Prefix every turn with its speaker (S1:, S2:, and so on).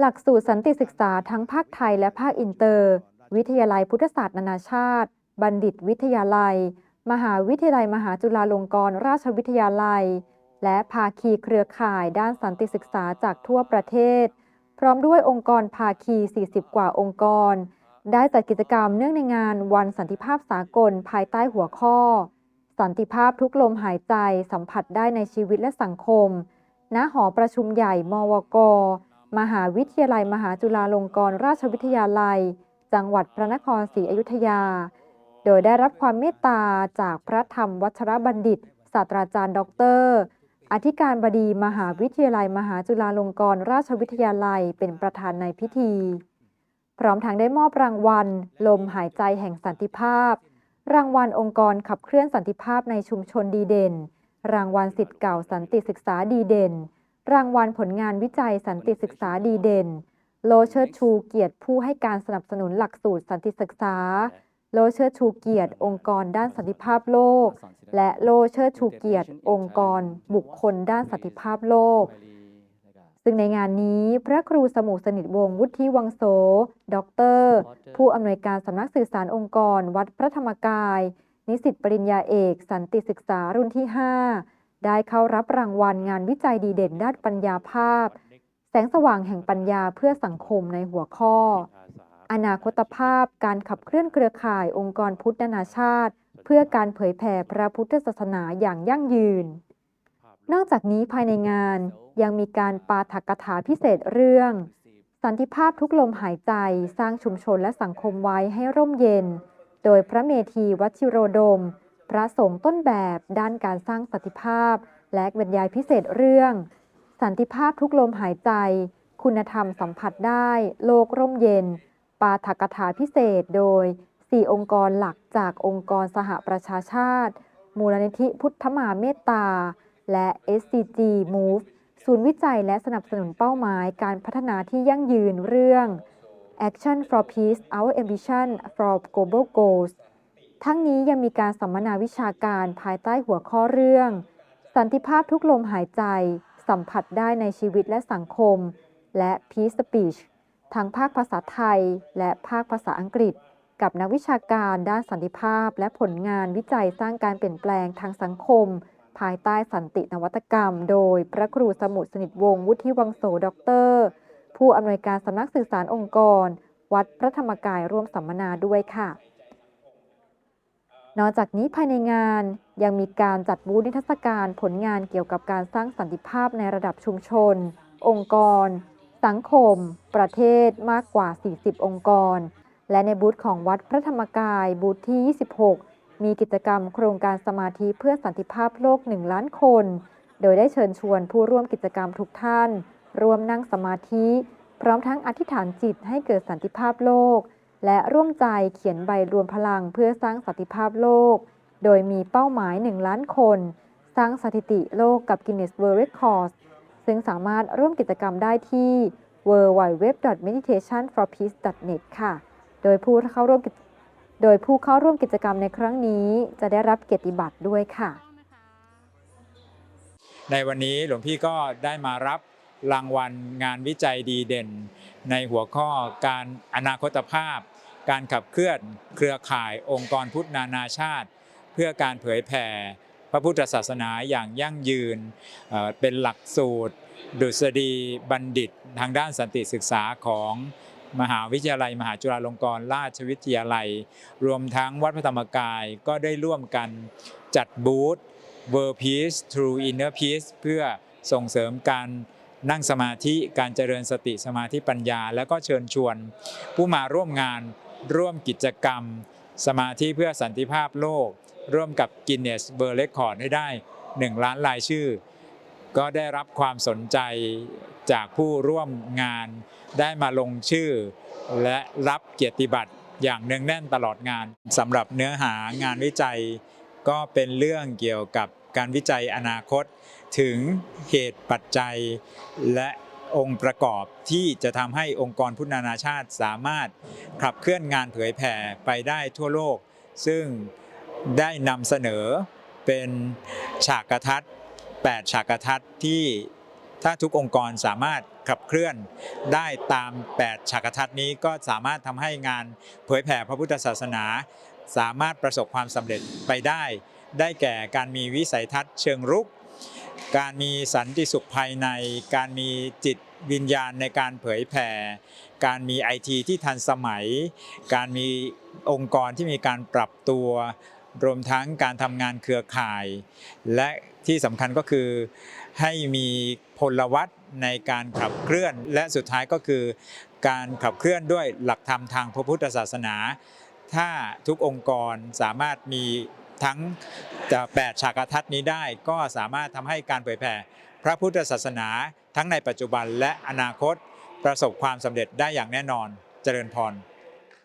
S1: หลักสูตรสันติศึกษาทั้งภาคไทยและภาคอินเตอร์ วิทยาลัยพุทธศาสตร์นานาชาติ บัณฑิตวิทยาลัย มหาวิทยาลัยมหาจุฬาลงกรณราชวิทยาลัย และภาคีเครือข่ายด้านสันติศึกษาจากทั่วประเทศ พร้อมด้วยองค์กรภาคี 40 กว่าองค์กร ได้จัดกิจกรรมเนื่องในงานวันสันติภาพสากลภายใต้หัวข้อ สันติภาพทุกลมหายใจสัมผัสได้ในชีวิตและสังคม ณ หอประชุมใหญ่ มวก มหาวิทยาลัย มหาจุฬาลงกรณราชวิทยาลัย จังหวัดพระนครศรีอยุธยา โดยได้รับความเมตตาจากพระธรรมวัชรบัณฑิต ศาสตราจารย์ดอกเตอรอธิการบดีมหาวิทยาลัย มหาจุฬาลงกรณราชวิทยาลัยเป็นประธานในพิธี พร้อมทั้งได้มอบรางวัล ลมหายใจแห่งสันติภาพ รางวัลองค์กรขับเคลื่อนสันติภาพในชุมชนดีเด่น รางวัลสิทธิ์เก่าสันติศึกษาดีเด่น รางวัลผลงานวิจัยสันติศึกษาดีเด่น โลเชิดชูเกียรติผู้ให้การสนับสนุนหลักสูตรสันติศึกษา โลเชิดชูเกียรติ องค์กรด้านสันติภาพโลก และโลเชิดชูเกียรติ องค์กร บุคคลด้านสันติภาพโลก ซึ่งในงานนี้พระครูสมุสนิทวงศ์วุฒิวังโสด็อกเตอร์ผู้อำนวยการสำนักสื่อสารองค์กร วัดพระธรรมกาย นิสิตปริญญาเอก สันติศึกษารุ่นที่ 5 ได้เข้ารับรางวัลงานวิจัยดีเด่นด้านปัญญาภาพ แสงสว่างแห่งปัญญาเพื่อสังคมในหัวข้อ อนาคตภาพการขับเคลื่อนเครือข่ายองค์กรพุทธนานาชาติ เพื่อการเผยแผ่พระพุทธศาสนาอย่างยั่งยืน นอกจากนี้ภายในงานยังมีการปาฐกถาพิเศษเรื่อง สันติภาพทุกลมหายใจสร้างชุมชนและสังคมไว้ให้ร่มเย็น โดยพระเมธีวชิโรดม พระสงฆ์ต้นแบบด้านการสร้างสันติภาพ และบรรยายพิเศษเรื่อง สันติภาพทุกลมหายใจ คุณธรรมสัมผัสได้ โลกร่มเย็น ปาฐกถาพิเศษโดย 4 องค์กรหลักจากองค์กรสหประชาชาติ มูลนิธิพุทธมหาเมตตา และ SCG Move ศูนย์วิจัยและสนับสนุนเป้าหมายการพัฒนาที่ยั่งยืนเรื่อง Action for Peace Our Ambition for Global Goals ทั้งนี้ยังมีการสัมมนาวิชาการภายใต้หัวข้อเรื่อง สันติภาพทุกลมหายใจ สัมผัสได้ในชีวิตและสังคม และ Peace Speech ทั้งภาคภาษาไทย และภาคภาษาอังกฤษ กับนักวิชาการด้านสันติภาพ และผลงานวิจัยสร้างการเปลี่ยนแปลงทางสังคม ภายใต้สันตินวัตกรรม โดยพระครูสมุทรสนิทวงศ์วุฒิวังโสด็อกเตอร์ ผู้อำนวยการสำนักสื่อสารองค์กร วัดพระธรรมกายร่วมสัมมนาด้วยค่ะ นอกจากนี้ภายในงานยังมีการจัดบูธนิทรรศการผลงานเกี่ยวกับการสร้างสันติภาพในระดับชุมชน องค์กร สังคม ประเทศมากกว่า 40 องค์กร และในบูธของวัดพระธรรมกายบูธที่ 26 มีกิจกรรมโครงการสมาธิเพื่อสันติภาพโลก 1 ล้านคน โดยได้เชิญชวนผู้ร่วมกิจกรรมทุกท่าน ร่วมนั่งสมาธิ พร้อมทั้งอธิษฐานจิตให้เกิดสันติภาพโลก และร่วมใจเขียนใบรวมพลังเพื่อสร้างสันติภาพโลก โดยมีเป้าหมาย 1 ล้านคน สร้างสถิติโลกกับ Guinness World Records ซึ่งสามารถร่วมกิจกรรมได้ที่ www.meditationforpeace.net ค่ะ โดยผู้เข้าร่วมโดยผู้เข้าร่วมกิจกรรมในครั้งนี้ จะได้รับเกียรติบัตรด้วยค่ะ
S2: ในวันนี้หลวงพี่ก็ได้มารับรางวัลงานวิจัยดีเด่น ในหัวข้อการอนาคตภาพ การขับเคลื่อนเครือข่ายองค์กรพุทธนานาชาติ เพื่อการเผยแผ่พระพุทธศาสนาอย่างยั่งยืน เป็นหลักสูตร ดุษฎีบัณฑิต ทางด้านสันติศึกษาของมหาวิทยาลัย มหาจุฬาลงกรณราชวิทยาลัย รวมทั้งวัดพระธรรมกายก็ได้ร่วมกันจัดบูธ World Peace True Inner Peace เพื่อส่งเสริมการนั่งสมาธิการเจริญสติสมาธิปัญญา แล้วก็เชิญชวนผู้มาร่วมงาน ร่วมกิจกรรม สมาธิเพื่อสันติภาพโลก ร่วมกับ Guinness World Record ให้ได้ 1 ล้านรายชื่อ ก็ได้รับความสนใจจากผู้ร่วมงานได้มาลงชื่อ และรับเกียรติบัตรอย่างเนืองแน่นตลอดงานสำหรับเนื้อหางานวิจัย ก็เป็นเรื่องเกี่ยวกับการวิจัยอนาคต ถึงเหตุปัจจัย และ องค์ประกอบที่จะทำให้องค์กรพุทธนานาชาติสามารถขับเคลื่อนงานเผยแผ่ไปได้ทั่วโลก ซึ่งได้นำเสนอเป็นฉากกระทัศน์8ฉากกระทัศน์ที่ถ้าทุกองค์กรสามารถขับเคลื่อนได้ตาม 8ฉากทัศน์นี้ก็สามารถทำให้งานเผยแผ่พระพุทธศาสนา สามารถประสบความสำเร็จไปได้ ได้แก่การมีวิสัยทัศน์เชิงรุก การมีสันติสุขภายใน การมีจิตวิญญาณในการเผยแผ่ การมีไอทีที่ทันสมัย การมีองค์กรที่มีการปรับตัว รวมทั้งการทำงานเครือข่าย และที่สำคัญก็คือให้มีพลวัตในการขับเคลื่อน และสุดท้ายก็คือ การขับเคลื่อนด้วยหลักธรรมทางพระพุทธศาสนา ถ้าทุกองค์กรสามารถมี ทั้งจะแปดฉากทัศน์นี้ได้ก็สามารถทำให้การเผยแผ่พระพุทธศาสนาทั้งในปัจจุบันและอนาคต ประสบความสำเร็จได้อย่างแน่นอน เจริญพร